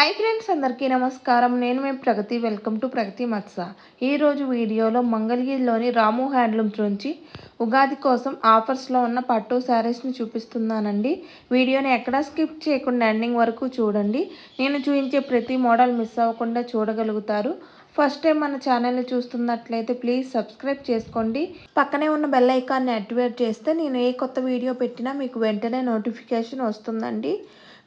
Hi friends అందరికీ నమస్కారం. నేను మేము ప్రగతి వెల్కమ్ టు ప్రగతి మత్స. ఈరోజు వీడియోలో మంగళగిరిలోని రాము హ్యాండ్లూమ్స్ నుంచి ఉగాది కోసం ఆఫర్స్లో ఉన్న పట్టు శారీస్ని చూపిస్తున్నానండి. వీడియోని ఎక్కడా స్కిప్ చేయకుండా ఎండింగ్ వరకు చూడండి. నేను చూపించే ప్రతి మోడల్ మిస్ అవ్వకుండా చూడగలుగుతారు. ఫస్ట్ టైం మన ఛానల్ని చూస్తున్నట్లయితే ప్లీజ్ సబ్స్క్రైబ్ చేసుకోండి. పక్కనే ఉన్న బెల్ ఐకాన్ని యాక్టివేట్ చేస్తే నేను ఏ కొత్త వీడియో పెట్టినా మీకు వెంటనే నోటిఫికేషన్ వస్తుందండి.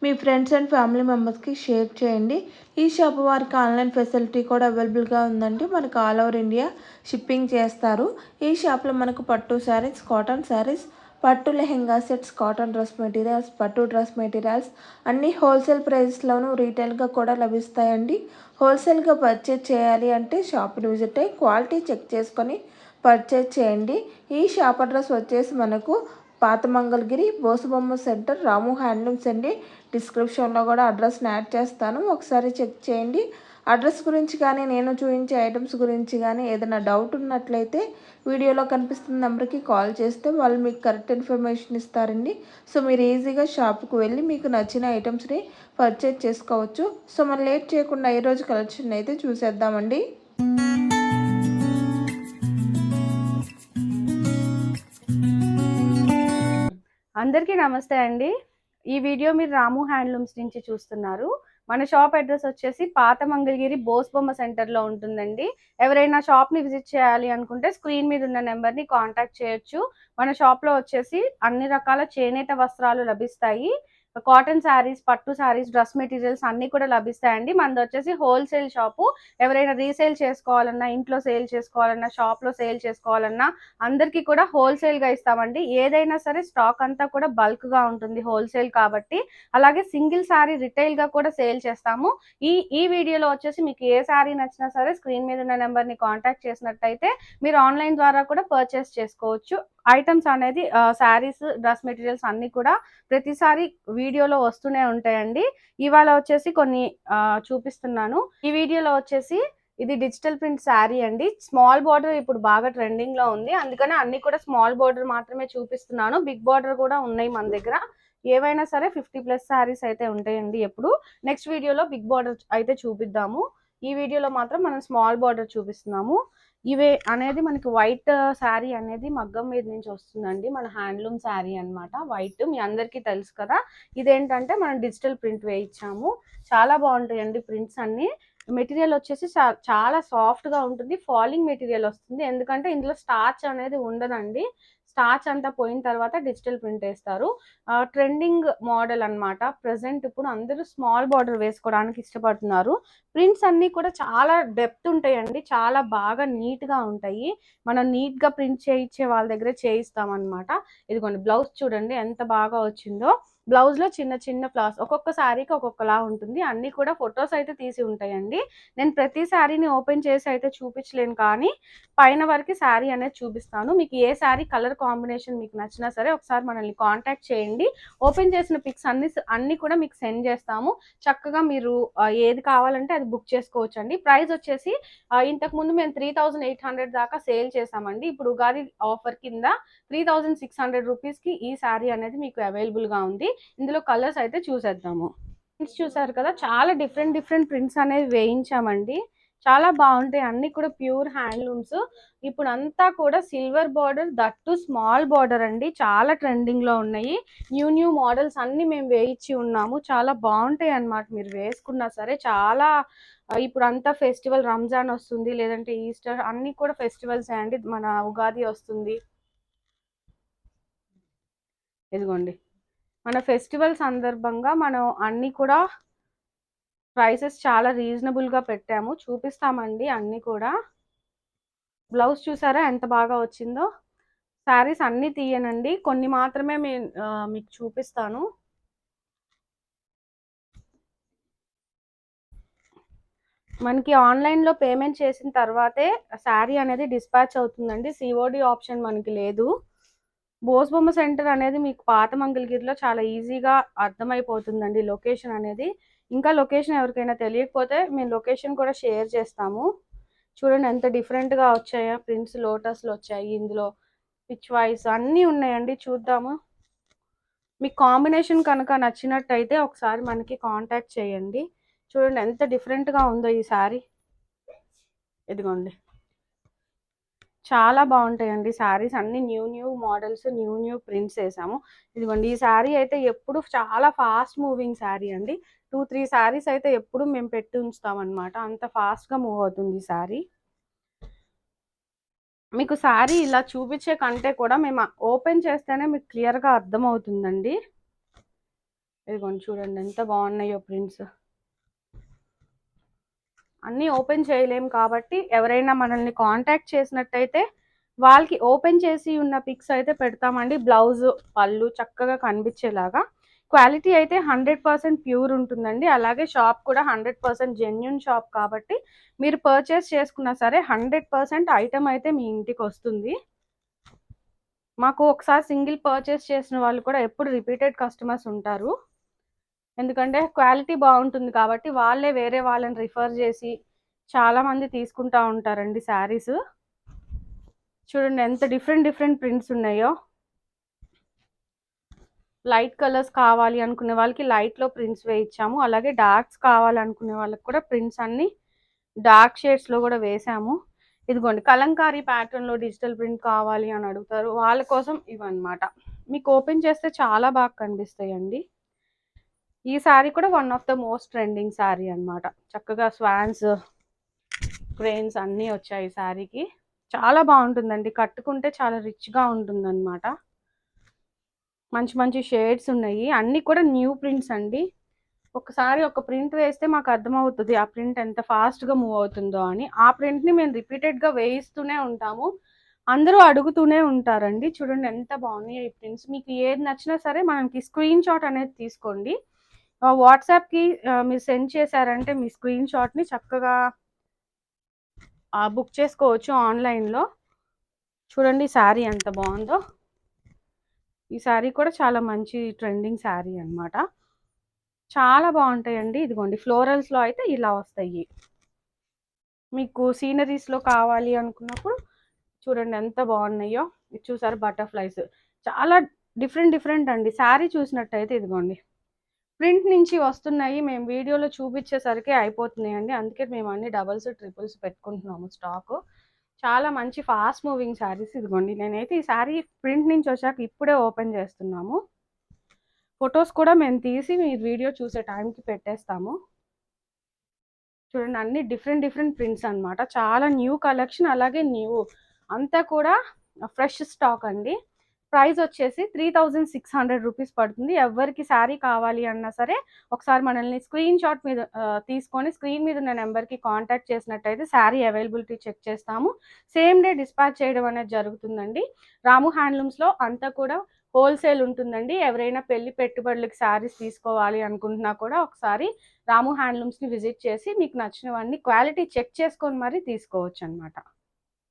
మీ ఫ్రెండ్స్ అండ్ ఫ్యామిలీ మెంబర్స్కి షేర్ చేయండి. ఈ షాప్ వారికి ఆన్లైన్ ఫెసిలిటీ కూడా అవైలబుల్గా ఉందండి మనకు ఆల్ ఓవర్ ఇండియా షిప్పింగ్ చేస్తారు. ఈ షాప్లో మనకు పట్టు శారీస్ కాటన్ శారీస్ పట్టు lehenga sets cotton dress materials పట్టు డ్రెస్ మెటీరియల్స్ అన్నీ హోల్సేల్ ప్రైస్లోనూ రీటైల్గా కూడా లభిస్తాయండి. హోల్సేల్గా పర్చేజ్ చేయాలి అంటే షాప్ని విజిట్ అయ్యి క్వాలిటీ చెక్ చేసుకొని పర్చేజ్ చేయండి. ఈ షాప్ అడ్రస్ వచ్చేసి మనకు పాతమంగళగిరి బోసుబొమ్మ సెంటర్ రాము హ్యాండ్లూమ్స్ అండి. డిస్క్రిప్షన్లో కూడా అడ్రస్ని యాడ్ చేస్తాను. ఒకసారి చెక్ చేయండి. అడ్రస్ గురించి కానీ నేను చూపించే ఐటమ్స్ గురించి కానీ ఏదైనా డౌట్ ఉన్నట్లయితే వీడియోలో కనిపిస్తున్న నెంబర్కి కాల్ చేస్తే వాళ్ళు మీకు కరెక్ట్ ఇన్ఫర్మేషన్ ఇస్తారండి. సో మీరు ఈజీగా షాప్కి వెళ్ళి మీకు నచ్చిన ఐటమ్స్ని పర్చేజ్ చేసుకోవచ్చు. సో మరి లేట్ చేయకుండా ఈరోజు కలెక్షన్ అయితే చూసేద్దామండి. అందరికీ నమస్తే అండి. ఈ వీడియో మీరు రాము హ్యాండ్లూమ్స్ నుంచి చూస్తున్నారు. మన షాప్ అడ్రస్ వచ్చేసి పాత మంగళగిరి బోస్బొమ్మ సెంటర్లో ఉంటుందండి. ఎవరైనా షాప్ని విజిట్ చేయాలి అనుకుంటే స్క్రీన్ మీద ఉన్న నెంబర్ని కాంటాక్ట్ చేయొచ్చు. మన షాప్లో వచ్చేసి అన్ని రకాల చేనేత వస్త్రాలు లభిస్తాయి. కాటన్ శారీస్ పట్టు శారీస్ డ్రెస్ మెటీరియల్స్ అన్ని కూడా లభిస్తాయండి. మనది వచ్చేసి హోల్సేల్ షాపు. ఎవరైనా రీసేల్ చేసుకోవాలన్నా ఇంట్లో సేల్ చేసుకోవాలన్నా షాప్లో సేల్ చేసుకోవాలన్నా అందరికీ కూడా హోల్సేల్గా ఇస్తామండి. ఏదైనా సరే స్టాక్ అంతా కూడా బల్క్గా ఉంటుంది హోల్సేల్ కాబట్టి. అలాగే సింగిల్ శారీ రిటైల్గా కూడా సేల్ చేస్తాము. ఈ ఈ వీడియోలో వచ్చేసి మీకు ఏ శారీ నచ్చినా సరే స్క్రీన్ మీద ఉన్న నెంబర్ని కాంటాక్ట్ చేసినట్టయితే మీరు ఆన్లైన్ ద్వారా కూడా పర్చేస్ చేసుకోవచ్చు. ఐటమ్స్ అనేది శారీస్ డ్రెస్ మెటీరియల్స్ అన్ని కూడా ప్రతిసారి వీడియోలో వస్తూనే ఉంటాయండి. ఇవాళ వచ్చేసి కొన్ని చూపిస్తున్నాను. ఈ వీడియోలో వచ్చేసి ఇది డిజిటల్ ప్రింట్ శారీ అండి. స్మాల్ బార్డర్ ఇప్పుడు బాగా ట్రెండింగ్లో ఉంది. అందుకనే అన్ని కూడా స్మాల్ బార్డర్ మాత్రమే చూపిస్తున్నాను. బిగ్ బార్డర్ కూడా ఉన్నాయి మన దగ్గర. ఏవైనా సరే ఫిఫ్టీ ప్లస్ శారీస్ అయితే ఉంటాయండి ఎప్పుడు. నెక్స్ట్ వీడియోలో బిగ్ బార్డర్ అయితే చూపిద్దాము. ఈ వీడియోలో మాత్రం మనం స్మాల్ బార్డర్ చూపిస్తున్నాము. ఇవే అనేది మనకి వైట్ శారీ అనేది మగ్గం మీద నుంచి వస్తుందండి. మన హ్యాండ్లూమ్ శారీ అన్నమాట. వైట్ మీ అందరికీ తెలుసు కదా. ఇదేంటంటే మనం డిజిటల్ ప్రింట్ వేయించాము చాలా బాగుంటాయండి ప్రింట్స్ అన్ని. మెటీరియల్ వచ్చేసి చాలా సాఫ్ట్గా ఉంటుంది. ఫాలింగ్ మెటీరియల్ వస్తుంది. ఎందుకంటే ఇందులో స్టార్చ్ అనేది ఉండదండి. స్టార్చ్ అంతా పోయిన తర్వాత డిజిటల్ ప్రింట్ వేస్తారు. ట్రెండింగ్ మోడల్ అన్నమాట. ప్రజెంట్ ఇప్పుడు అందరూ స్మాల్ బార్డర్ వేసుకోవడానికి ఇష్టపడుతున్నారు. ప్రింట్స్ అన్ని కూడా చాలా డెప్త్ ఉంటాయండి. చాలా బాగా నీట్గా ఉంటాయి. మనం నీట్గా ప్రింట్ చేయించే వాళ్ళ దగ్గర చేయిస్తాం ఇదిగోండి బ్లౌజ్ చూడండి ఎంత బాగా వచ్చిందో. బ్లౌజ్లో చిన్న చిన్న ఫ్లవర్స్ ఒక్కొక్క శారీకి ఒక్కొక్కలా ఉంటుంది. అన్నీ కూడా ఫొటోస్ అయితే తీసి ఉంటాయండి. నేను ప్రతి శారీని ఓపెన్ చేసి అయితే చూపించలేను కానీ పైన వరకు శారీ అనేది చూపిస్తాను. మీకు ఏ శారీ కలర్ కాంబినేషన్ మీకు నచ్చినా సరే ఒకసారి మనల్ని కాంటాక్ట్ చేయండి. ఓపెన్ చేసిన పిక్స్ అన్ని అన్నీ కూడా మీకు సెండ్ చేస్తాము. చక్కగా మీరు ఏది కావాలంటే అది బుక్ చేసుకోవచ్చు అండి ప్రైస్ వచ్చేసి ఇంతకుముందు ఇంతకు ముందు మేము త్రీ థౌజండ్ ఎయిట్ హండ్రెడ్ దాకా సేల్ చేసామండి ఇప్పుడు ఉగాది ఆఫర్ కింద త్రీ థౌజండ్ సిక్స్ హండ్రెడ్ రూపీస్కి ఈ శారీ అనేది మీకు అవైలబుల్గా ఉంది. ఇందులో కలర్స్ అయితే చూసేద్దాము. ప్రింట్స్ చూసారు కదా చాలా డిఫరెంట్ డిఫరెంట్ ప్రింట్స్ అనేవి వేయించామండి. చాలా బాగుంటాయి. అన్ని కూడా ప్యూర్ హ్యాండ్లూమ్స్ ఇప్పుడు అంతా కూడా సిల్వర్ బార్డర్ దట్టు స్మాల్ బార్డర్ అండి. చాలా ట్రెండింగ్లో ఉన్నాయి. న్యూ న్యూ మోడల్స్ అన్ని మేము వేయించి ఉన్నాము. చాలా బాగుంటాయి అన్నమాట. మీరు వేసుకున్నా సరే చాలా ఇప్పుడు అంతా ఫెస్టివల్ రంజాన్ వస్తుంది లేదంటే ఈస్టర్ అన్ని కూడా ఫెస్టివల్స్ అండి. మన ఉగాది వస్తుంది. ఇదిగోండి. మన ఫెస్టివల్ సందర్భంగా మనం అన్నీ కూడా ప్రైసెస్ చాలా రీజనబుల్గా పెట్టాము. చూపిస్తామండి అన్నీ కూడా. బ్లౌజ్ చూసారా ఎంత బాగా వచ్చిందో? శారీస్ అన్నీ తీయనండి. కొన్ని మాత్రమే మీ మీకు చూపిస్తాను. మనకి ఆన్లైన్లో పేమెంట్ చేసిన తర్వాతే శారీ అనేది డిస్పాచ్ అవుతుందండి. సిఓడి ఆప్షన్ మనకి లేదు. బోస్బొమ్మ సెంటర్ అనేది మీకు పాత మంగళగిరిలో చాలా ఈజీగా అర్థమైపోతుందండి లొకేషన్ అనేది. ఇంకా లొకేషన్ ఎవరికైనా తెలియకపోతే మేము లొకేషన్ కూడా షేర్ చేస్తాము. చూడండి ఎంత డిఫరెంట్గా వచ్చాయా ప్రింట్స్ లోటస్లు వచ్చాయి ఇందులో పిచ్ వాయిస్ అన్నీ ఉన్నాయండి చూద్దాము. మీకు కాంబినేషన్ కనుక నచ్చినట్టయితే ఒకసారి మనకి కాంటాక్ట్ చేయండి. చూడండి ఎంత డిఫరెంట్గా ఉందో ఈ సారీ. ఇదిగోండి. చాలా బాగుంటాయండి శారీస్. అన్ని new new models new new prints వేసాము. ఇదిగోండి ఈ శారీ అయితే ఎప్పుడు చాలా ఫాస్ట్ మూవింగ్ శారీ అండి. టూ త్రీ శారీస్ అయితే ఎప్పుడు మేము పెట్టి ఉంచుతామన్నమాట. అంత ఫాస్ట్గా మూవ్ అవుతుంది ఈ శారీ. మీకు శారీ ఇలా చూపించే కంటే కూడా మేము ఓపెన్ చేస్తేనే మీకు క్లియర్గా అర్థమవుతుందండి. ఇదిగోండి చూడండి ఎంత బాగున్నాయో ప్రింట్స్. అన్నీ ఓపెన్ చేయలేము కాబట్టి ఎవరైనా మనల్ని కాంటాక్ట్ చేసినట్టయితే వాళ్ళకి ఓపెన్ చేసి ఉన్న పిక్స్ అయితే పెడతామండి. బ్లౌజ్ పళ్ళు చక్కగా కనిపించేలాగా. క్వాలిటీ అయితే హండ్రెడ్ పర్సెంట్ ప్యూర్ ఉంటుందండి. అలాగే షాప్ కూడా హండ్రెడ్ పర్సెంట్ జెన్యున్ షాప్ కాబట్టి మీరు పర్చేస్ చేసుకున్నా సరే హండ్రెడ్ పర్సెంట్ ఐటమ్ అయితే మీ ఇంటికి వస్తుంది. మాకు ఒకసారి సింగిల్ పర్చేస్ చేసిన వాళ్ళు కూడా ఎప్పుడు రిపీటెడ్ కస్టమర్స్ ఉంటారు. ఎందుకంటే క్వాలిటీ బాగుంటుంది కాబట్టి వాళ్ళే వేరే వాళ్ళని రిఫర్ చేసి చాలామంది తీసుకుంటా ఉంటారండి శారీస్. చూడండి ఎంత డిఫరెంట్ డిఫరెంట్ ప్రింట్స్ ఉన్నాయో. లైట్ కలర్స్ కావాలి అనుకునే వాళ్ళకి లైట్లో ప్రింట్స్ వేయించాము. అలాగే డార్క్స్ కావాలనుకునే వాళ్ళకి కూడా ప్రింట్స్ అన్నీ డార్క్ షేడ్స్లో కూడా వేసాము. ఇదిగోండి కలంకారీ ప్యాటర్న్లో డిజిటల్ ప్రింట్ కావాలి అని అడుగుతారు. వాళ్ళ కోసం ఇవన్నమాట. మీకు ఓపెన్ చేస్తే చాలా బాగా కనిపిస్తాయండి. ఈ శారీ కూడా one of the most trending saree అనమాట చక్కగా స్వాన్స్ క్రెయిన్స్ అన్నీ వచ్చాయి ఈ శారీకి చాలా బాగుంటుందండి. కట్టుకుంటే చాలా రిచ్గా ఉంటుందన్నమాట. మంచి మంచి షేడ్స్ ఉన్నాయి. అన్నీ కూడా న్యూ ప్రింట్స్ అండి. ఒకసారి ఒక ప్రింట్ వేస్తే మాకు అర్థమవుతుంది ఆ ప్రింట్ ఎంత ఫాస్ట్గా మూవ్ అవుతుందో అని. ఆ ప్రింట్ని మేము రిపీటెడ్గా వేయిస్తూనే ఉంటాము. అందరూ అడుగుతూనే ఉంటారండి. చూడండి ఎంత బాగున్నాయి ఈ ప్రింట్స్ మీకు ఏది నచ్చినా సరే మనకి స్క్రీన్ షాట్ అనేది తీసుకోండి. వాట్సాప్కి మీరు సెండ్ చేశారంటే మీ స్క్రీన్ షాట్ని చక్కగా బుక్ చేసుకోవచ్చు ఆన్లైన్లో. చూడండి శారీ ఎంత బాగుందో. ఈ శారీ కూడా చాలా మంచి ట్రెండింగ్ శారీ అన్నమాట. చాలా బాగుంటాయండి. ఇదిగోండి ఫ్లోరల్స్లో అయితే ఇలా వస్తాయి. మీకు సీనరీస్లో కావాలి అనుకున్నప్పుడు చూడండి ఎంత బాగున్నాయో. ఇది చూసారు బటర్ఫ్లైస్. చాలా డిఫరెంట్ డిఫరెంట్ అండి. శారీ చూసినట్టయితే ఇదిగోండి. ప్రింట్ నుంచి వస్తున్నాయి. మేము వీడియోలో చూపించేసరికి అయిపోతున్నాయి అండి అందుకే మేము అన్ని డబల్స్ ట్రిపుల్స్ పెట్టుకుంటున్నాము స్టాక్. చాలా మంచి ఫాస్ట్ మూవింగ్ శారీస్ ఇదిగోండి. నేనైతే ఈ శారీ ప్రింట్ నుంచి వచ్చాక ఇప్పుడే ఓపెన్ చేస్తున్నాము. ఫొటోస్ కూడా మేము తీసి మీరు వీడియో చూసే టైంకి పెట్టేస్తాము. చూడండి అన్ని డిఫరెంట్ డిఫరెంట్ ప్రింట్స్ అనమాట చాలా న్యూ కలెక్షన్ అలాగే న్యూ అంతా కూడా ఫ్రెష్ స్టాక్ అండి. ప్రైస్ వచ్చేసి three thousand six hundred rupees పడుతుంది. ఎవరికి శారీ కావాలి అన్నా సరే ఒకసారి మనల్ని స్క్రీన్ షాట్ మీద తీసుకొని స్క్రీన్ మీద ఉన్న నెంబర్కి కాంటాక్ట్ చేసినట్టయితే శారీ అవైలబిలిటీ చెక్ చేస్తాము. సేమ్ డే డిస్పాచ్ చేయడం అనేది జరుగుతుందండి. రాము హ్యాండ్లూమ్స్లో అంతా కూడా హోల్సేల్ ఉంటుందండి. ఎవరైనా పెళ్ళి పెట్టుబడులకు శారీస్ తీసుకోవాలి అనుకుంటున్నా కూడా ఒకసారి రాము హ్యాండ్లూమ్స్ని విజిట్ చేసి మీకు నచ్చినవన్నీ క్వాలిటీ చెక్ చేసుకొని మరీ తీసుకోవచ్చు అనమాట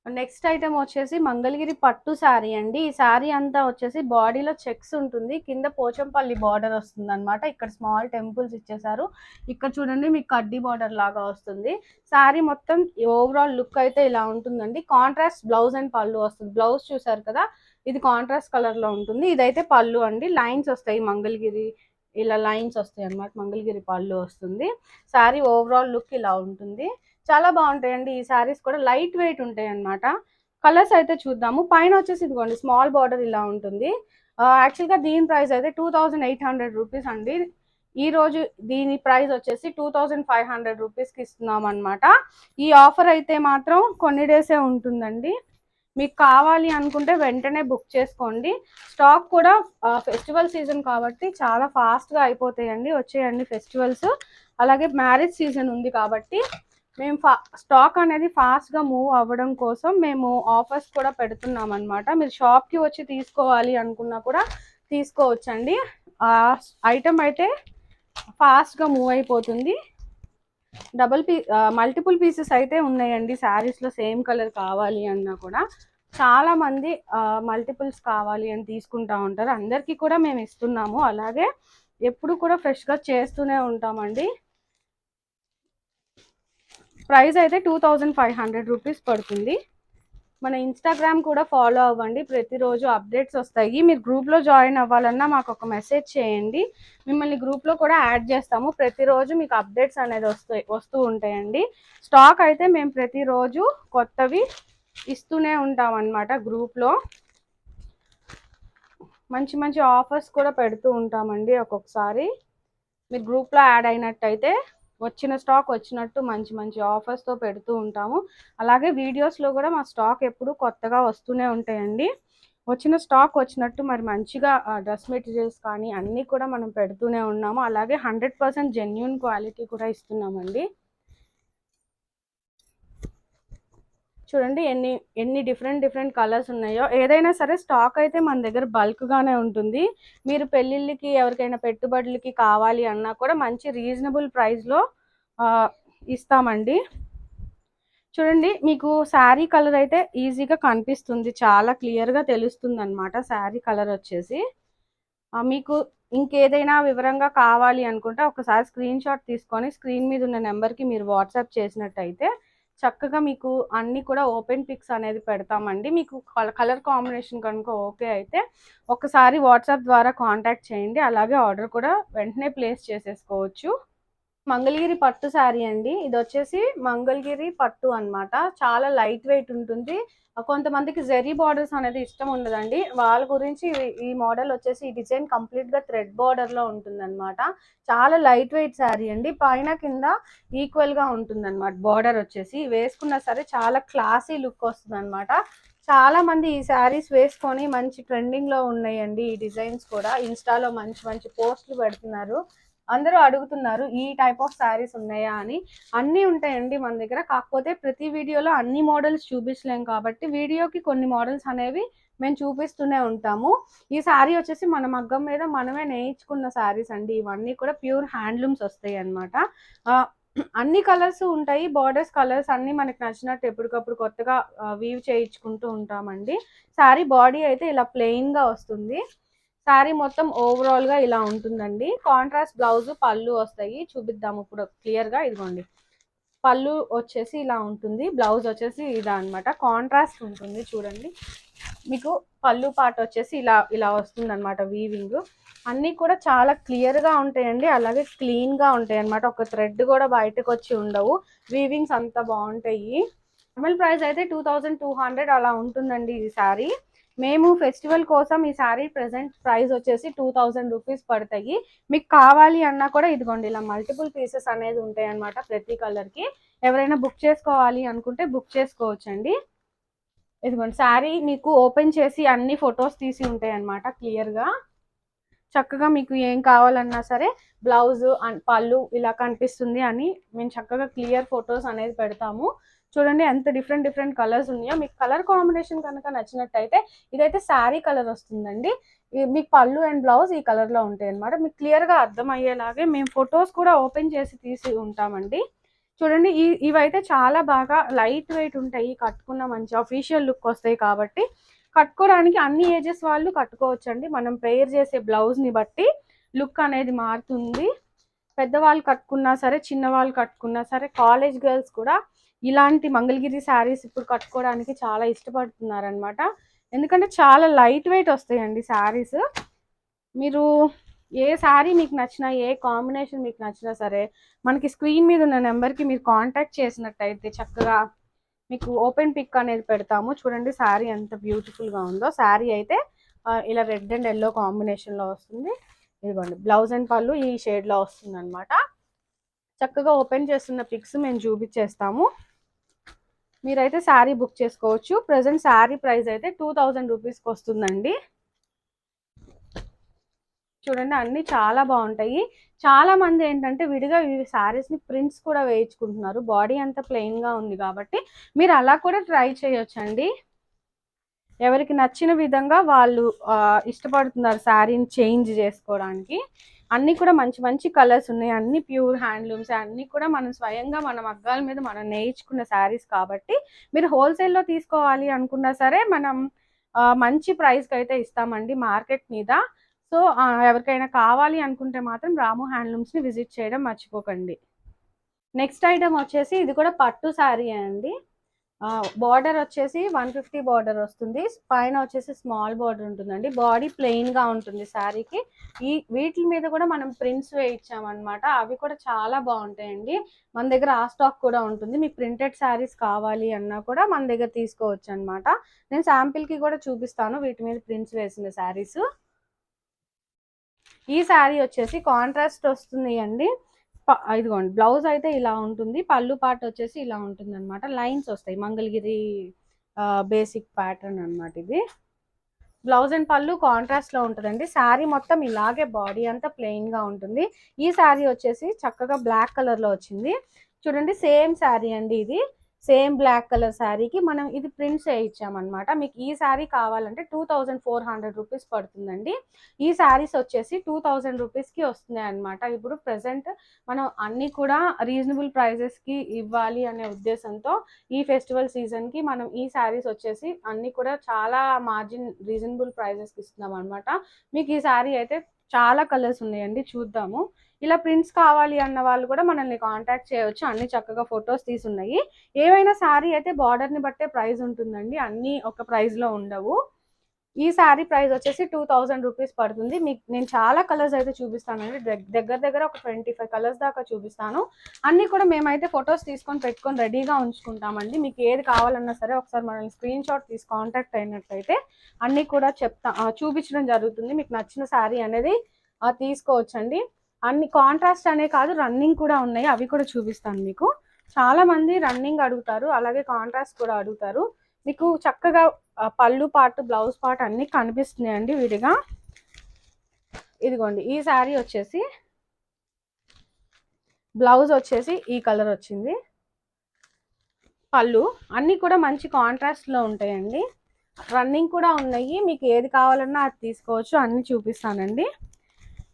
నెక్స్ట్ ఐటమ్ వచ్చేసి మంగళగిరి పట్టు శారీ అండి. ఈ శారీ అంతా వచ్చేసి బాడీలో చెక్స్ ఉంటుంది. కింద పోచంపల్లి బార్డర్ వస్తుంది అనమాట ఇక్కడ స్మాల్ టెంపుల్స్ ఇచ్చేసారు ఇక్కడ చూడండి మీకు కడ్డీ బార్డర్ లాగా వస్తుంది. శారీ మొత్తం ఓవరాల్ లుక్ అయితే ఇలా ఉంటుందండి. కాంట్రాస్ట్ బ్లౌజ్ అండ్ పళ్ళు వస్తుంది. బ్లౌజ్ చూసారు కదా? ఇది కాంట్రాస్ట్ కలర్లో ఉంటుంది. ఇదైతే పళ్ళు అండి. లైన్స్ వస్తాయి మంగళగిరి ఇలా లైన్స్ వస్తాయి అన్నమాట. మంగళగిరి పళ్ళు వస్తుంది. శారీ ఓవరాల్ లుక్ ఇలా ఉంటుంది. చాలా బాగుంటాయండి. ఈ శారీస్ కూడా లైట్ వెయిట్ ఉంటాయి అనమాట కలర్స్ అయితే చూద్దాము. పైన వచ్చేసి ఇదిగోండి స్మాల్ బార్డర్ ఇలా ఉంటుంది. యాక్చువల్గా దీని ప్రైస్ అయితే two thousand eight hundred rupees అండి. ఈ రోజు దీని ప్రైస్ వచ్చేసి టూ థౌజండ్ ఫైవ్ హండ్రెడ్ రూపీస్కి ఇస్తున్నాం అనమాట ఈ ఆఫర్ అయితే మాత్రం కొన్ని డేసే ఉంటుందండి. మీకు కావాలి అనుకుంటే వెంటనే బుక్ చేసుకోండి. స్టాక్ కూడా ఫెస్టివల్ సీజన్ కాబట్టి చాలా ఫాస్ట్గా అయిపోతాయండి. వచ్చేయండి ఫెస్టివల్స్. అలాగే మ్యారేజ్ సీజన్ ఉంది కాబట్టి మేము ఫా స్టాక్ అనేది ఫాస్ట్గా మూవ్ అవ్వడం కోసం మేము ఆఫర్స్ కూడా పెడుతున్నాం అనమాట మీరు షాప్కి వచ్చి తీసుకోవాలి అనుకున్నా కూడా తీసుకోవచ్చండి. ఆ ఐటమ్ అయితే ఫాస్ట్గా మూవ్ అయిపోతుంది. డబల్ పీ మల్టిపుల్ పీసెస్ అయితే ఉన్నాయండి. శారీస్లో సేమ్ కలర్ కావాలి అన్నా కూడా. చాలామంది మల్టిపుల్స్ కావాలి అని తీసుకుంటా ఉంటారు. అందరికీ కూడా మేము ఇస్తున్నాము. అలాగే ఎప్పుడు కూడా ఫ్రెష్గా చేస్తూనే ఉంటామండి. ప్రైస్ అయితే two thousand five hundred rupees పడుతుంది. మన ఇన్స్టాగ్రామ్ కూడా ఫాలో అవ్వండి. ప్రతిరోజు అప్డేట్స్ వస్తాయి. మీరు గ్రూప్లో జాయిన్ అవ్వాలన్నా మాకు ఒక మెసేజ్ చేయండి. మిమ్మల్ని గ్రూప్లో కూడా యాడ్ చేస్తాము. ప్రతిరోజు మీకు అప్డేట్స్ అనేది వస్తాయి వస్తూ ఉంటాయండి. స్టాక్ అయితే మేము ప్రతిరోజు కొత్తవి ఇస్తూనే ఉంటాం అన్నమాట గ్రూప్లో మంచి మంచి ఆఫర్స్ కూడా పెడుతూ ఉంటామండి ఒక్కొక్కసారి. మీరు గ్రూప్లో యాడ్ అయినట్టయితే వచ్చిన స్టాక్ వచ్చినట్టు మంచి మంచి ఆఫర్స్తో పెడుతూ ఉంటాము. అలాగే వీడియోస్లో కూడా మా స్టాక్ ఎప్పుడు కొత్తగా వస్తూనే ఉంటాయండి. వచ్చిన స్టాక్ వచ్చినట్టు మరి మంచిగా డ్రెస్ మెటీరియల్స్ కానీ అన్నీ కూడా మనం పెడుతూనే ఉన్నాము. అలాగే హండ్రెడ్ పర్సెంట్ జెన్యున్ క్వాలిటీ కూడా ఇస్తున్నామండి. చూడండి ఎన్ని ఎన్ని డిఫరెంట్ డిఫరెంట్ కలర్స్ ఉన్నాయో. ఏదైనా సరే స్టాక్ అయితే మన దగ్గర బల్క్గానే ఉంటుంది. మీరు పెళ్ళిళ్ళకి ఎవరికైనా పెట్టుబడులకి కావాలి అన్నా కూడా మంచి రీజనబుల్ ప్రైస్లో ఇస్తామండి. చూడండి మీకు శారీ కలర్ అయితే ఈజీగా కనిపిస్తుంది. చాలా క్లియర్గా తెలుస్తుంది అనమాట శారీ కలర్ వచ్చేసి. మీకు ఇంకేదైనా వివరంగా కావాలి అనుకుంటే ఒకసారి స్క్రీన్ షాట్ తీసుకొని స్క్రీన్ మీద ఉన్న నెంబర్కి మీరు వాట్సాప్ చేసినట్టయితే చక్కగా మీకు అన్ని కూడా ఓపెన్ పిక్స్ అనేది పెడతామండి. మీకు కలర్ కాంబినేషన్ కనుక ఓకే అయితే ఒకసారి వాట్సాప్ ద్వారా కాంటాక్ట్ చేయండి. అలాగే ఆర్డర్ కూడా వెంటనే ప్లేస్ చేసేసుకోవచ్చు. మంగళగిరి పట్టు శారీ అండి. ఇది వచ్చేసి మంగళగిరి పట్టు అనమాట చాలా లైట్ వెయిట్ ఉంటుంది. కొంతమందికి జెరీ బార్డర్స్ అనేది ఇష్టం ఉండదండి. వాళ్ళ గురించి ఈ- మోడల్ వచ్చేసి ఈ డిజైన్ కంప్లీట్గా థ్రెడ్ బార్డర్లో ఉంటుంది చాలా లైట్ వెయిట్ శారీ అండి. పైన కింద ఈక్వల్గా ఉంటుంది అనమాట బార్డర్ వచ్చేసి. వేసుకున్నా సరే చాలా క్లాసీ లుక్ వస్తుంది అనమాట చాలా మంది ఈ శారీస్ వేసుకొని మంచి ట్రెండింగ్లో ఉన్నాయండి ఈ డిజైన్స్ కూడా. ఇన్స్టాలో మంచి మంచి పోస్టులు పెడుతున్నారు. అందరూ అడుగుతున్నారు ఈ టైప్ ఆఫ్ శారీస్ ఉన్నాయా అని. అన్నీ ఉంటాయండి మన దగ్గర. కాకపోతే ప్రతి వీడియోలో అన్ని మోడల్స్ చూపించలేం కాబట్టి వీడియోకి కొన్ని మోడల్స్ అనేవి మేము చూపిస్తూనే ఉంటాము. ఈ శారీ వచ్చేసి మన మగ్గం మీద మనమే నేయించుకున్న శారీస్ అండి. ఇవన్నీ కూడా ప్యూర్ హ్యాండ్లూమ్స్ వస్తాయి అన్నమాట. అన్ని కలర్స్ ఉంటాయి. బార్డర్స్ కలర్స్ అన్ని మనకి నచ్చినట్టు ఎప్పటికప్పుడు కొత్తగా వీవ్ చేయించుకుంటూ ఉంటామండి. శారీ బాడీ అయితే ఇలా ప్లెయిన్గా వస్తుంది. శారీ మొత్తం ఓవరాల్గా ఇలా ఉంటుందండి. కాంట్రాస్ట్ బ్లౌజ్ పళ్ళు వస్తాయి. చూపిద్దాము ఇప్పుడు క్లియర్గా. ఇదిగోండి. పళ్ళు వచ్చేసి ఇలా ఉంటుంది. బ్లౌజ్ వచ్చేసి ఇలా అన్నమాట. కాంట్రాస్ట్ ఉంటుంది చూడండి. మీకు పళ్ళు పాట వచ్చేసి ఇలా ఇలా వస్తుంది అనమాట వీవింగ్ అన్నీ కూడా చాలా క్లియర్గా ఉంటాయండి. అలాగే క్లీన్గా ఉంటాయి అన్నమాట. ఒక థ్రెడ్ కూడా బయటకు వచ్చి ఉండవు. వీవింగ్స్ అంత బాగుంటాయి. నార్మల్ ప్రైస్ అయితే టూ థౌజండ్ టూ హండ్రెడ్ అలా ఉంటుందండి ఈ శారీ మేము ఫెస్టివల్ కోసం ఈ శారీ ప్రెసెంట్ ప్రైస్ వచ్చేసి టూ థౌజండ్ రూపీస్ పడతాయి. మీకు కావాలి అన్నా కూడా ఇదిగోండి ఇలా మల్టిపుల్ పీసెస్ అనేది ఉంటాయి అనమాట ప్రతి కలర్కి ఎవరైనా బుక్ చేసుకోవాలి అనుకుంటే బుక్ చేసుకోవచ్చండి. ఇదిగోండి శారీ మీకు ఓపెన్ చేసి అన్ని ఫొటోస్ తీసి ఉంటాయి అన్నమాట క్లియర్గా చక్కగా మీకు ఏం కావాలన్నా సరే బ్లౌజ్ పళ్ళు ఇలా కనిపిస్తుంది అని మేము చక్కగా క్లియర్ ఫొటోస్ అనేది పెడతాము. చూడండి ఎంత డిఫరెంట్ డిఫరెంట్ కలర్స్ ఉన్నాయో. మీకు కలర్ కాంబినేషన్ కనుక నచ్చినట్టయితే ఇదైతే శారీ కలర్ వస్తుందండి. మీకు పళ్ళు అండ్ బ్లౌజ్ ఈ కలర్లో ఉంటాయి అనమాట మీకు క్లియర్గా అర్థమయ్యేలాగే మేము ఫొటోస్ కూడా ఓపెన్ చేసి తీసి ఉంటామండి. చూడండి ఈ ఇవైతే చాలా బాగా లైట్ వెయిట్ ఉంటాయి. కట్టుకున్న మంచి అఫీషియల్ లుక్ వస్తాయి కాబట్టి కట్టుకోవడానికి అన్ని ఏజెస్ వాళ్ళు కట్టుకోవచ్చండి. మనం పేర్ చేసే బ్లౌజ్ని బట్టి లుక్ అనేది మారుతుంది. పెద్దవాళ్ళు కట్టుకున్నా సరే చిన్నవాళ్ళు కట్టుకున్నా సరే కాలేజ్ గర్ల్స్ కూడా ఇలాంటి మంగళగిరి శారీస్ ఇప్పుడు కట్టుకోవడానికి చాలా ఇష్టపడుతున్నారు అనమాట ఎందుకంటే చాలా లైట్ వెయిట్ వస్తాయండి శారీస్. మీరు ఏ శారీ మీకు నచ్చినా ఏ కాంబినేషన్ మీకు నచ్చినా సరే మనకి స్క్రీన్ మీద ఉన్న నెంబర్కి మీరు కాంటాక్ట్ చేసినట్టయితే చక్కగా మీకు ఓపెన్ పిక్ అనేది పెడతాము. చూడండి శారీ ఎంత బ్యూటిఫుల్గా ఉందో. శారీ అయితే ఇలా రెడ్ అండ్ ఎల్లో కాంబినేషన్లో వస్తుంది. ఇదిగోండి బ్లౌజ్ అండ్ పళ్ళు ఈ షేడ్లో వస్తుంది అనమాట చక్కగా ఓపెన్ చేస్తున్న పిక్స్ మేము చూపించేస్తాము. మీరైతే శారీ బుక్ చేసుకోవచ్చు. ప్రజెంట్ శారీ ప్రైస్ అయితే టూ థౌజండ్ రూపీస్కి వస్తుందండి. చూడండి అన్నీ చాలా బాగుంటాయి. చాలా మంది ఏంటంటే విడిగా ఇవి శారీస్ని ప్రింట్స్ కూడా వేయించుకుంటున్నారు. బాడీ అంతా ప్లెయిన్గా ఉంది కాబట్టి మీరు అలా కూడా ట్రై చేయొచ్చండి. ఎవరికి నచ్చిన విధంగా వాళ్ళు ఇష్టపడుతున్నారు శారీని చేంజ్ చేసుకోవడానికి. అన్నీ కూడా మంచి మంచి కలర్స్ ఉన్నాయి. అన్ని ప్యూర్ హ్యాండ్లూమ్స్ అన్నీ కూడా మనం స్వయంగా మన మగ్గాల మీద మనం నేయించుకున్న శారీస్ కాబట్టి మీరు హోల్సేల్లో తీసుకోవాలి అనుకున్నా సరే మనం మంచి ప్రైస్కి అయితే ఇస్తామండి మార్కెట్ మీద. సో ఎవరికైనా కావాలి అనుకుంటే మాత్రం రాము హ్యాండ్లూమ్స్ని విజిట్ చేయడం మర్చిపోకండి. నెక్స్ట్ ఐటమ్ వచ్చేసి ఇది కూడా పట్టు శారీ అండి. బార్డర్ వచ్చేసి వన్ ఫిఫ్టీ బార్డర్ వస్తుంది. పైన వచ్చేసి స్మాల్ బార్డర్ ఉంటుందండి. బాడీ ప్లెయిన్గా ఉంటుంది శారీకి. ఈ వీటి మీద కూడా మనం ప్రింట్స్ వేయించామన్నమాట అవి కూడా చాలా బాగుంటాయండి. మన దగ్గర ఆ స్టాక్ కూడా ఉంటుంది. మీకు ప్రింటెడ్ శారీస్ కావాలి అన్నా కూడా మన దగ్గర తీసుకోవచ్చు అనమాట నేను శాంపిల్కి కూడా చూపిస్తాను. వీటి మీద ప్రింట్స్ వేసిన శారీస్. ఈ శారీ వచ్చేసి కాంట్రాస్ట్ వస్తుంది అండి. ఇదిగోండి బ్లౌజ్ అయితే ఇలా ఉంటుంది పళ్ళు పార్ట్ వచ్చేసి ఇలా ఉంటుంది అనమాట లైన్స్ వస్తాయి మంగళగిరి బేసిక్ ప్యాటర్న్ అనమాట ఇది. బ్లౌజ్ అండ్ పళ్ళు కాంట్రాస్ట్లో ఉంటుందండి. శారీ మొత్తం ఇలాగే బాడీ అంతా ప్లెయిన్గా ఉంటుంది. ఈ శారీ వచ్చేసి చక్కగా బ్లాక్ కలర్లో వచ్చింది. చూడండి సేమ్ శారీ అండి ఇది. సేమ్ బ్లాక్ కలర్ శారీకి మనం ఇది ప్రింట్స్ వేయించామన్నమాట మీకు ఈ శారీ కావాలంటే two thousand four hundred rupees పడుతుందండి. ఈ శారీస్ వచ్చేసి టూ థౌజండ్ రూపీస్కి వస్తున్నాయి అనమాట ఇప్పుడు ప్రజెంట్ మనం అన్నీ కూడా రీజనబుల్ ప్రైజెస్కి ఇవ్వాలి అనే ఉద్దేశంతో ఈ ఫెస్టివల్ సీజన్కి మనం ఈ శారీస్ వచ్చేసి అన్నీ కూడా చాలా మార్జిన్ రీజనబుల్ ప్రైజెస్కి ఇస్తున్నాం అనమాట మీకు ఈ శారీ అయితే చాలా కలర్స్ ఉన్నాయండి. చూద్దాము. ఇలా ప్రింట్స్ కావాలి అన్న వాళ్ళు కూడా మనల్ని కాంటాక్ట్ చేయవచ్చు అన్ని చక్కగా ఫొటోస్ తీసి ఉన్నాయి ఏవైనా శారీ అయితే బార్డర్ని బట్టే ప్రైస్ ఉంటుందండి. అన్నీ ఒక ప్రైస్లో ఉండవు. ఈ శారీ ప్రైస్ వచ్చేసి టూ థౌజండ్ రూపీస్ పడుతుంది. మీకు నేను చాలా కలర్స్ అయితే చూపిస్తానండి. దగ్గర దగ్గర ఒక ట్వంటీ ఫైవ్ కలర్స్ దాకా చూపిస్తాను. అన్నీ కూడా మేమైతే ఫొటోస్ తీసుకొని పెట్టుకొని రెడీగా ఉంచుకుంటామండి. మీకు ఏది కావాలన్నా సరే ఒకసారి మనల్ని స్క్రీన్ షాట్ తీసి కాంటాక్ట్ అయినట్లయితే అన్నీ కూడా చెప్తా చూపించడం జరుగుతుంది. మీకు నచ్చిన శారీ అనేది తీసుకోవచ్చండి. అన్ని కాంట్రాస్ట్ అనే కాదు రన్నింగ్ కూడా ఉన్నాయి. అవి కూడా చూపిస్తాను మీకు. చాలా మంది రన్నింగ్ అడుగుతారు అలాగే కాంట్రాస్ట్ కూడా అడుగుతారు. మీకు చక్కగా పళ్ళు పార్ట్ బ్లౌజ్ పార్ట్ అన్ని కనిపిస్తున్నాయండి విడిగా. ఇదిగోండి ఈ శారీ వచ్చేసి బ్లౌజ్ వచ్చేసి ఈ కలర్ వచ్చింది. పళ్ళు అన్నీ కూడా మంచి కాంట్రాస్ట్లో ఉంటాయండి. రన్నింగ్ కూడా ఉన్నాయి. మీకు ఏది కావాలన్నా అది తీసుకోవచ్చు అన్నీ చూపిస్తానండి.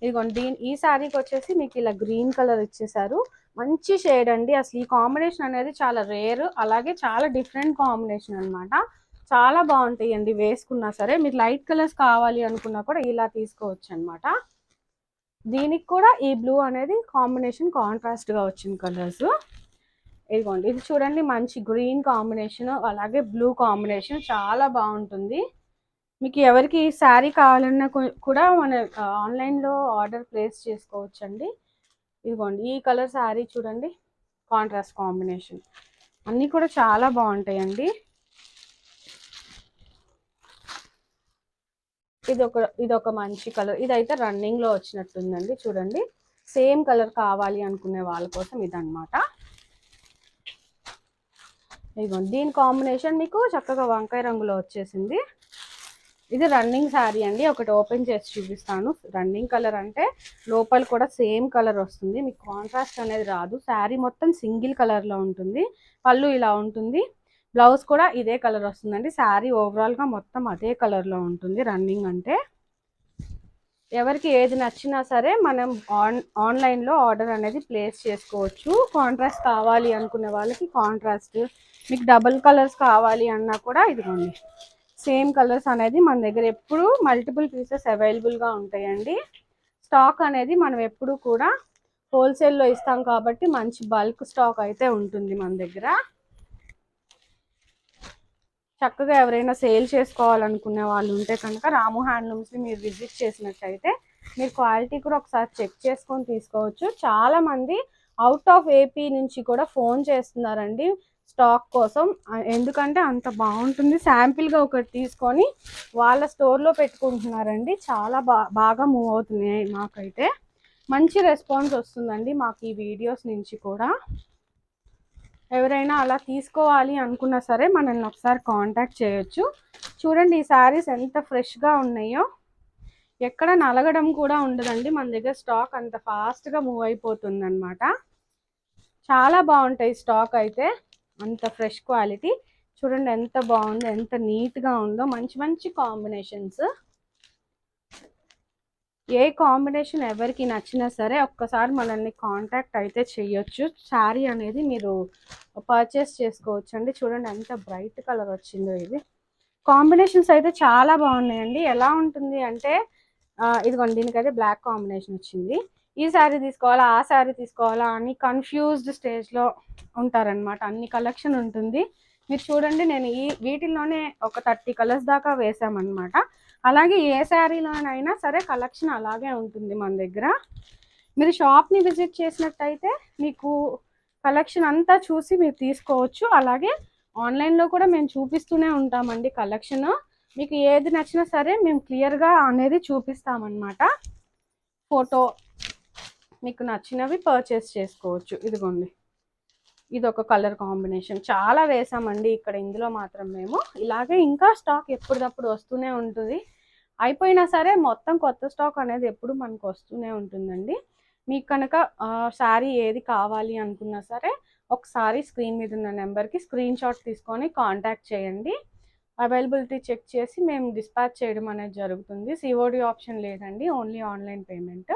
ఇదిగోండి దీని ఈ శారీకి వచ్చేసి మీకు ఇలా గ్రీన్ కలర్ ఇచ్చేసారు మంచి షేడ్ అండి. అసలు ఈ కాంబినేషన్ అనేది చాలా రేర్ అలాగే చాలా డిఫరెంట్ కాంబినేషన్ అనమాట చాలా బాగుంటాయి అండి వేసుకున్నా సరే. మీరు లైట్ కలర్స్ కావాలి అనుకున్నా కూడా ఇలా తీసుకోవచ్చు అనమాట దీనికి కూడా ఈ బ్లూ అనేది కాంబినేషన్ కాంట్రాస్ట్గా వచ్చిన కలర్స్. ఇదిగోండి ఇది చూడండి మంచి గ్రీన్ కాంబినేషన్ అలాగే బ్లూ కాంబినేషన్ చాలా బాగుంటుంది. మీకు ఎవరికి శారీ కావాలన్నా కూడా మన ఆన్లైన్లో ఆర్డర్ ప్లేస్ చేసుకోవచ్చు అండి ఇదిగోండి ఈ కలర్ శారీ చూడండి కాంట్రాస్ట్ కాంబినేషన్. అన్నీ కూడా చాలా బాగుంటాయండి. ఇది ఒక ఇది ఒక మంచి కలర్. ఇదైతే రన్నింగ్లో వచ్చినట్టుందండి చూడండి. సేమ్ కలర్ కావాలి అనుకునే వాళ్ళ కోసం ఇదన్నమాట. ఇదిగోండి దీని కాంబినేషన్ మీకు చక్కగా వంకాయ రంగులో వచ్చేసింది. ఇది రన్నింగ్ శారీ అండి. ఒకటి ఓపెన్ చేసి చూపిస్తాను. రన్నింగ్ కలర్ అంటే లోపల కూడా సేమ్ కలర్ వస్తుంది. మీకు కాంట్రాస్ట్ అనేది రాదు. శారీ మొత్తం సింగిల్ కలర్లో ఉంటుంది. పళ్ళు ఇలా ఉంటుంది. బ్లౌజ్ కూడా ఇదే కలర్ వస్తుందండి. శారీ ఓవరాల్గా మొత్తం అదే కలర్లో ఉంటుంది రన్నింగ్ అంటే. ఎవరికి ఏది నచ్చినా సరే మనం ఆన్ ఆన్లైన్లో ఆర్డర్ అనేది ప్లేస్ చేసుకోవచ్చు. కాంట్రాస్ట్ కావాలి అనుకునే వాళ్ళకి కాంట్రాస్ట్ మీకు డబుల్ కలర్స్ కావాలి అన్నా కూడా ఇదిగోండి. సేమ్ కలర్స్ అనేది మన దగ్గర ఎప్పుడు మల్టిపుల్ పీసెస్ అవైలబుల్గా ఉంటాయండి. స్టాక్ అనేది మనం ఎప్పుడు కూడా హోల్సేల్లో ఇస్తాం కాబట్టి మంచి బల్క్ స్టాక్ అయితే ఉంటుంది మన దగ్గర. చక్కగా ఎవరైనా సేల్ చేసుకోవాలనుకునే వాళ్ళు ఉంటే కనుక రాము హ్యాండ్లూమ్స్ని మీరు విజిట్ చేసినట్టయితే మీరు క్వాలిటీ కూడా ఒకసారి చెక్ చేసుకొని తీసుకోవచ్చు. చాలామంది అవుట్ ఆఫ్ ఏపీ నుంచి కూడా ఫోన్ చేస్తున్నారండి. స్టాక్ కోసం. ఎందుకంటే అంత బాగుంటుంది. శాంపిల్గా ఒకటి తీసుకొని వాళ్ళ స్టోర్లో పెట్టుకుంటున్నారండి. చాలా బా బాగా మూవ్ అవుతున్నాయి మాకైతే. మంచి రెస్పాన్స్ వస్తుందండి మాకు ఈ వీడియోస్ నుంచి కూడా. ఎవరైనా అలా తీసుకోవాలి అనుకున్నా సరే మనల్ని ఒకసారి కాంటాక్ట్ చేయొచ్చు. చూడండి ఈ శారీస్ ఎంత ఫ్రెష్గా ఉన్నాయో. ఎక్కడ నలగడం కూడా ఉండదండి. మన దగ్గర స్టాక్ అంత ఫాస్ట్గా మూవ్ అయిపోతుంది అనమాట చాలా బాగుంటాయి స్టాక్ అయితే. అంత ఫ్రెష్ క్వాలిటీ చూడండి ఎంత బాగుందో ఎంత నీట్గా ఉందో. మంచి మంచి కాంబినేషన్స్ ఏ కాంబినేషన్ ఎవరికి నచ్చినా సరే ఒక్కసారి మనల్ని కాంటాక్ట్ అయితే చేయొచ్చు శారీ అనేది మీరు పర్చేస్ చేసుకోవచ్చు అండి చూడండి ఎంత బ్రైట్ కలర్ వచ్చిందో ఇది. కాంబినేషన్స్ అయితే చాలా బాగున్నాయండి. ఎలా ఉంటుంది అంటే ఇదిగోండి దీనికైతే బ్లాక్ కాంబినేషన్ వచ్చింది. ఈ శారీ తీసుకోవాలా ఆ శారీ తీసుకోవాలా అని కన్ఫ్యూజ్డ్ స్టేజ్లో ఉంటారనమాట అన్ని కలెక్షన్ ఉంటుంది. మీరు చూడండి నేను ఈ వీటిల్లోనే ఒక థర్టీ కలర్స్ దాకా వేసామన్నమాట అలాగే ఏ శారీలోనైనా సరే కలెక్షన్ అలాగే ఉంటుంది మన దగ్గర. మీరు షాప్ని విజిట్ చేసినట్టయితే మీకు కలెక్షన్ అంతా చూసి మీరు తీసుకోవచ్చు. అలాగే ఆన్లైన్లో కూడా మేము చూపిస్తూనే ఉంటామండి కలెక్షన్ మీకు ఏది నచ్చినా సరే మేము క్లియర్గా అనేది చూపిస్తామన్నమాట. ఫోటో మీకు నచ్చినవి పర్చేస్ చేసుకోవచ్చు. ఇదిగోండి. ఇది ఒక కలర్ కాంబినేషన్ చాలా వేసామండి. ఇక్కడ ఇందులో మాత్రం మేము. ఇలాగే ఇంకా స్టాక్ ఎప్పటికప్పుడు వస్తూనే ఉంటుంది. అయిపోయినా సరే మొత్తం కొత్త స్టాక్ అనేది ఎప్పుడు మనకు వస్తూనే ఉంటుందండి. మీకు కనుక శారీ ఏది కావాలి అనుకున్నా సరే ఒకసారి స్క్రీన్ మీద ఉన్న నెంబర్కి స్క్రీన్ షాట్ తీసుకొని కాంటాక్ట్ చేయండి. అవైలబిలిటీ చెక్ చేసి మేము డిస్పాచ్ చేయడం అనేది జరుగుతుంది. సిఓడి ఆప్షన్ లేదండి. Only online payment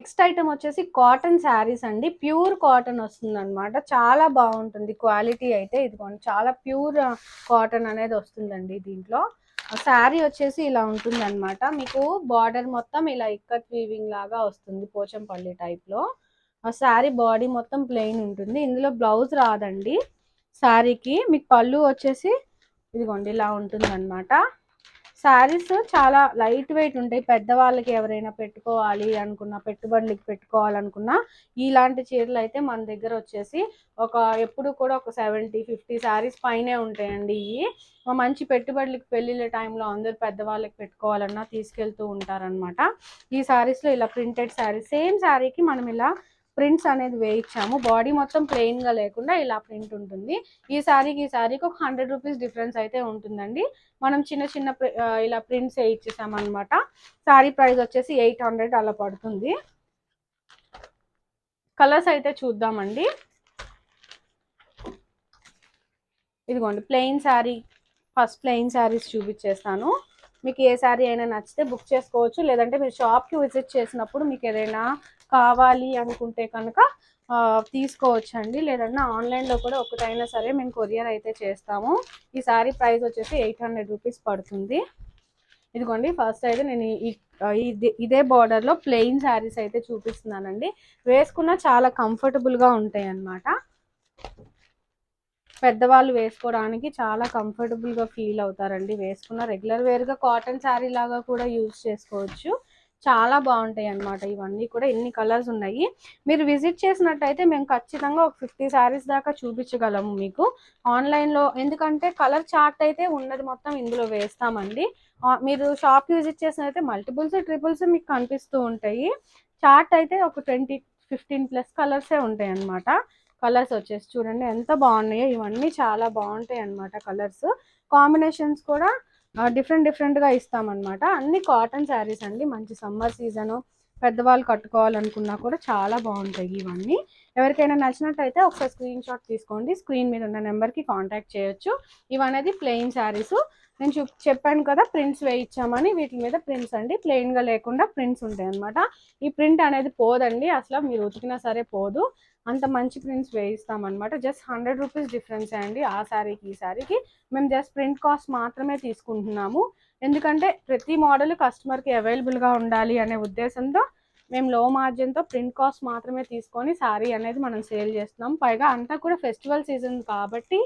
next item వచ్చేసి కాటన్ శారీస్ అండి. ప్యూర్ కాటన్ వస్తుంది అనమాట చాలా బాగుంటుంది. క్వాలిటీ అయితే ఇదిగోండి. చాలా ప్యూర్ కాటన్ అనేది వస్తుందండి దీంట్లో. శారీ వచ్చేసి ఇలా ఉంటుంది అనమాట మీకు బార్డర్ మొత్తం ఇలా ఇక్కత్ వీవింగ్ లాగా వస్తుంది. పోచంపల్లి టైప్లో ఆ శారీ బాడీ మొత్తం ప్లెయిన్ ఉంటుంది. ఇందులో బ్లౌజ్ రాదండి. శారీకి మీకు పళ్ళు వచ్చేసి ఇదిగోండి ఇలా ఉంటుంది అనమాట శారీస్ చాలా లైట్ వెయిట్ ఉంటాయి. పెద్దవాళ్ళకి ఎవరైనా పెట్టుకోవాలి అనుకున్నా పెట్టుబడులకి పెట్టుకోవాలనుకున్నా ఇలాంటి చీరలు అయితే మన దగ్గర వచ్చేసి ఒక ఎప్పుడు కూడా ఒక సెవెంటీ ఫిఫ్టీ శారీస్ పైనే ఉంటాయండి ఇవి. మంచి పెట్టుబడులకి పెళ్ళిళ్ళ టైంలో అందరు పెద్దవాళ్ళకి పెట్టుకోవాలన్నా తీసుకెళ్తూ ఉంటారనమాట ఈ శారీస్లో ఇలా ప్రింటెడ్ శారీ సేమ్ శారీకి మనం ఇలా ప్రింట్స్ అనేది వేయించాము. బాడీ మొత్తం ప్లెయిన్గా లేకుండా ఇలా ప్రింట్ ఉంటుంది. ఈ శారీకి ఈ శారీకి ఒక హండ్రెడ్ రూపీస్ డిఫరెన్స్ అయితే ఉంటుందండి. మనం చిన్న చిన్న ఇలా ప్రింట్స్ వేయించేసామన్నమాట. శారీ ప్రైస్ వచ్చేసి ఎయిట్ హండ్రెడ్ అలా పడుతుంది. కలర్స్ అయితే చూద్దామండి. ఇదిగోండి plain saree first plain sarees చూపించేస్తాను. మీకు ఏ శారీ అయినా నచ్చితే బుక్ చేసుకోవచ్చు. లేదంటే మీరు షాప్కి విజిట్ చేసినప్పుడు మీకు ఏదైనా కావాలి అనుకుంటే కనుక తీసుకోవచ్చండి. లేదన్నా ఆన్లైన్లో కూడా ఒకటైనా సరే మేము కొరియర్ అయితే చేస్తాము. ఈ శారీ ప్రైస్ వచ్చేసి ఎయిట్ హండ్రెడ్ రూపీస్ పడుతుంది. ఇదిగోండి ఫస్ట్ అయితే నేను ఈ ఇదే ఇదే బార్డర్లో ప్లెయిన్ శారీస్ అయితే చూపిస్తున్నానండి. వేసుకున్న చాలా కంఫర్టబుల్గా ఉంటాయి అన్నమాట పెద్దవాళ్ళు వేసుకోవడానికి చాలా కంఫర్టబుల్గా ఫీల్ అవుతారండి. వేసుకున్న రెగ్యులర్ వేర్గా కాటన్ శారీ లాగా కూడా యూజ్ చేసుకోవచ్చు. చాలా బాగుంటాయి అన్నమాట ఇవన్నీ కూడా ఎన్ని కలర్స్ ఉన్నాయి. మీరు విజిట్ చేసినట్టయితే మేము ఖచ్చితంగా ఒక ఫిఫ్టీ శారీస్ దాకా చూపించగలము మీకు. ఆన్లైన్లో ఎందుకంటే కలర్ చార్ట్ అయితే ఉన్నది మొత్తం ఇందులో వేస్తామండి. మీరు షాప్కి విజిట్ చేసినైతే మల్టిపుల్స్ ట్రిపుల్స్ మీకు కనిపిస్తూ ఉంటాయి. చార్ట్ అయితే ఒక ట్వంటీ ఫిఫ్టీన్ ప్లస్ కలర్సే ఉంటాయి అన్నమాట కలర్స్ వచ్చేసి చూడండి ఎంత బాగున్నాయో. ఇవన్నీ చాలా బాగుంటాయి అన్నమాట కలర్స్. కాంబినేషన్స్ కూడా డిఫరెంట్ డిఫరెంట్గా ఇస్తామన్నమాట. అన్ని కాటన్ శారీస్ అండి. మంచి సమ్మర్ సీజను పెద్దవాళ్ళు కట్టుకోవాలనుకున్నా కూడా చాలా బాగుంటాయి ఇవన్నీ. ఎవరికైనా నచ్చినట్టయితే ఒకసారి స్క్రీన్ షాట్ తీసుకోండి. స్క్రీన్ మీద ఉన్న నెంబర్కి కాంటాక్ట్ చేయొచ్చు. ఇవనేది ప్లెయిన్ శారీస్ నేను చూ చెప్పాను కదా ప్రింట్స్ వేయించామని వీటి మీద ప్రింట్స్ అండి. ప్లెయిన్గా లేకుండా ప్రింట్స్ ఉంటాయి అనమాట ఈ ప్రింట్ అనేది పోదండి. అసలు మీరు ఉతికినా సరే పోదు. అంత మంచి ప్రింట్స్ వేయిస్తామన్నమాట. జస్ట్ హండ్రెడ్ రూపీస్ డిఫరెన్స్ అండి ఆ శారీకి ఈ శారీకి. మేము జస్ట్ ప్రింట్ కాస్ట్ మాత్రమే తీసుకుంటున్నాము. ఎందుకంటే ప్రతి మోడల్ కస్టమర్కి అవైలబుల్గా ఉండాలి అనే ఉద్దేశంతో మేము లో మార్జిన్తో ప్రింట్ కాస్ట్ మాత్రమే తీసుకొని శారీ అనేది మనం సేల్ చేస్తున్నాం. పైగా అంతా కూడా ఫెస్టివల్ సీజన్ కాబట్టి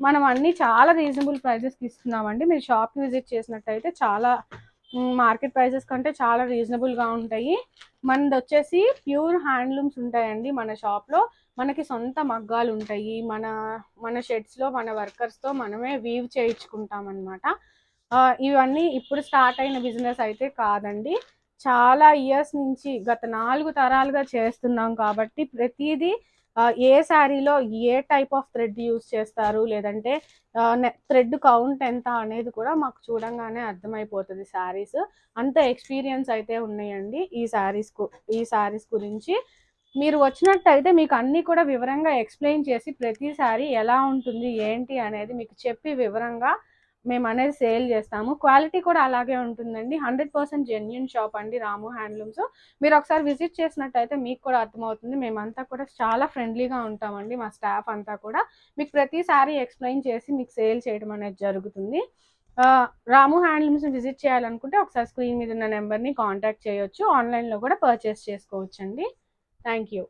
మనం అన్ని చాలా రీజనబుల్ ప్రైజెస్కి ఇస్తున్నామండి. మీరు షాప్కి విజిట్ చేసినట్టయితే చాలా మార్కెట్ ప్రైజెస్ కంటే చాలా రీజనబుల్గా ఉంటాయి. మనది వచ్చేసి ప్యూర్ హ్యాండ్లూమ్స్ ఉంటాయండి మన షాప్లో మనకి సొంత మగ్గాలు ఉంటాయి. మన మన షెడ్స్లో మన వర్కర్స్తో మనమే వీవ్ చేయించుకుంటాం అనమాట ఇవన్నీ ఇప్పుడు స్టార్ట్ అయిన బిజినెస్ అయితే కాదండి. చాలా ఇయర్స్ నుంచి గత నాలుగు తరాలుగా చేస్తున్నాం కాబట్టి ప్రతిదీ ఏ శారీలో ఏ టైప్ ఆఫ్ థ్రెడ్ యూస్ చేస్తారు? లేదంటే థ్రెడ్ కౌంట్ ఎంత అనేది కూడా మాకు చూడంగానే అర్థమైపోతుంది శారీస్. అంత ఎక్స్పీరియన్స్ అయితే ఉన్నాయండి ఈ శారీస్ ఈ శారీస్ గురించి. మీరు వచ్చినట్టయితే మీకు అన్నీ కూడా వివరంగా ఎక్స్ప్లెయిన్ చేసి ప్రతి శారీ ఎలా ఉంటుంది ఏంటి అనేది మీకు చెప్పి వివరంగా మేము అనేది సేల్ చేస్తాము. క్వాలిటీ కూడా అలాగే ఉంటుందండి. హండ్రెడ్ పర్సెంట్ జెన్యున్ షాప్ అండి రాము హ్యాండ్లూమ్స్. మీరు ఒకసారి విజిట్ చేసినట్టయితే మీకు కూడా అర్థమవుతుంది. మేమంతా కూడా చాలా ఫ్రెండ్లీగా ఉంటామండి మా స్టాఫ్ అంతా కూడా. మీకు ప్రతిసారి ఎక్స్ప్లెయిన్ చేసి మీకు సేల్ చేయడం అనేది జరుగుతుంది. రాము హ్యాండ్లూమ్స్ విజిట్ చేయాలనుకుంటే ఒకసారి స్క్రీన్ మీద ఉన్న నెంబర్ని కాంటాక్ట్ చేయొచ్చు. ఆన్లైన్లో కూడా పర్చేస్ చేసుకోవచ్చండి. Thank you